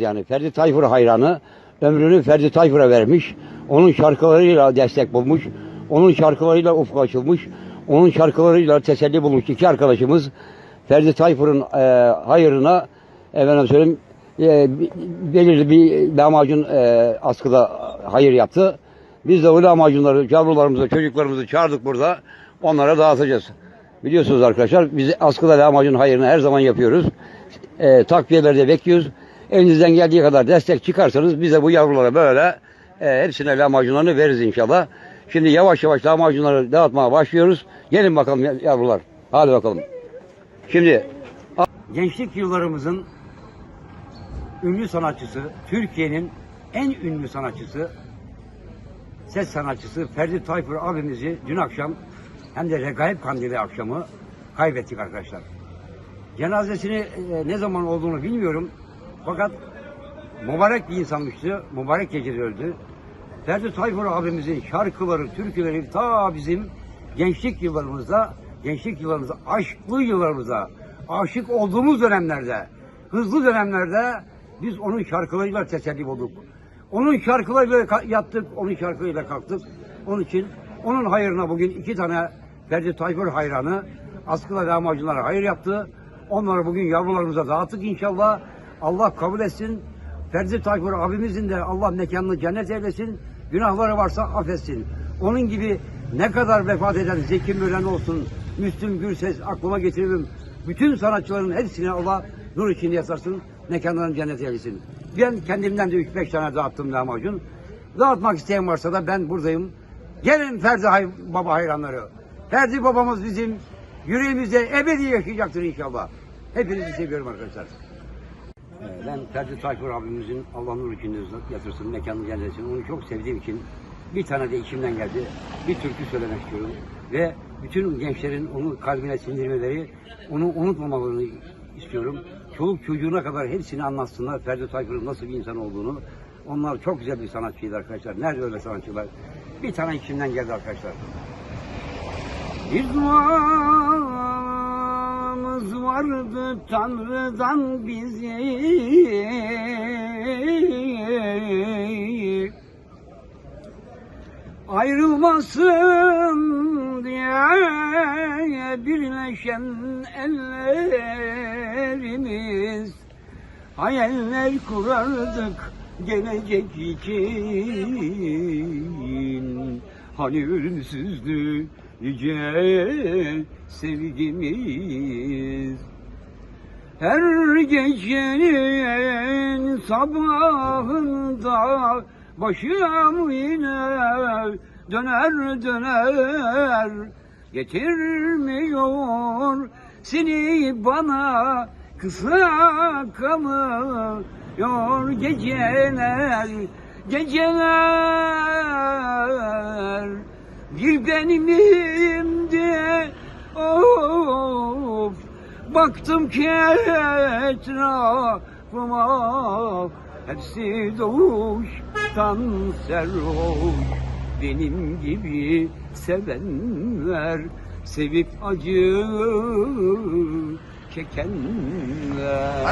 hayranımız yani. Ferdi Tayfur hayranı. Ömrünü Ferdi Tayfur'a vermiş. Onun şarkılarıyla destek bulmuş. Onun şarkılarıyla ufku açılmış. Onun şarkılarıyla teselli bulmuş. İki arkadaşımız Ferdi Tayfur'un e, hayırına efendim söyleyeyim e, belirli bir lahmacun e, askıda hayır yaptı. Biz de o lahmacunları yavrularımızı, çocuklarımızı çağırdık burada. Onlara dağıtacağız. Biliyorsunuz arkadaşlar biz askıda lahmacun hayırını her zaman yapıyoruz. E, takviyelerde bekliyoruz. Elinizden geldiği kadar destek çıkarsanız biz de bu yavrulara böyle e, hepsine lahmacunlarını veririz inşallah. Şimdi yavaş yavaş lahmacunları dağıtmaya başlıyoruz. Gelin bakalım yavrular. Hadi bakalım. Şimdi gençlik yıllarımızın ünlü sanatçısı, Türkiye'nin en ünlü sanatçısı, ses sanatçısı Ferdi Tayfur abimizi dün akşam hem de Regaib Kandili akşamı kaybettik arkadaşlar. Cenazesini e, ne zaman olduğunu bilmiyorum. Fakat mübarek bir insanmıştı. Mübarek gecede öldü. Ferdi Tayfur abimizin şarkıları, türküleri ta bizim gençlik yıllarımızda, gençlik yıllarımızda, aşklı yıllarımızda, aşık olduğumuz dönemlerde, hızlı dönemlerde biz onun şarkılarıyla teselli bulduk. Onun şarkılarıyla yattık, onun şarkılarıyla kalktık. Onun için onun hayırına bugün iki tane Ferdi Tayfur hayranı askıla lahmacunlara hayır yaptı. Onları bugün yavrularımıza dağıttık inşallah. Allah kabul etsin. Ferdi Tayfur abimizin de Allah mekanını cennet eylesin. Günahları varsa affetsin. Onun gibi ne kadar vefat eden Zeki Müren olsun, Müslüm Gürses aklıma getiririm. Bütün sanatçıların hepsine Allah nur içinde yasarsın. Mekanlarını cennet eylesin. Ben kendimden de 3-5 tane dağıttım lahmacun. Dağıtmak isteyen varsa da ben buradayım. Gelin Ferdi hay Baba hayranları. Ferdi babamız bizim yüreğimizde ebedi yaşayacaktır inşallah. Hepinizi seviyorum arkadaşlar. Ee, Ben Ferdi Tayfur abimizin Allah nur içinde yatırsın, mekanını cennetin. Onu çok sevdiğim için bir tane de içimden geldi. Bir türkü söylemek istiyorum. Ve bütün gençlerin onu kalbine sindirmeleri, onu unutmamalarını istiyorum. Çoluk çocuğuna kadar hepsini anlatsınlar Ferdi Tayfur'un nasıl bir insan olduğunu. Onlar çok güzel bir sanatçıydı arkadaşlar. Nerede öyle sanatçılar? Bir tane içimden geldi arkadaşlar. Bir duamız vardı Tanrı'dan bize Ayrılmasın diye birleşen ellerimiz. Hayaller kurardık gelecek için Ölümsüzdü yüce sevgimiz. Her gecenin sabahında Başım yine döner döner. Getirmiyor seni bana kısa kalıyor geceler geceler bir benimdi. Of baktım ki etrafıma hepsi doğuştan serhoş. Benim gibi sevenler sevip acı çekenler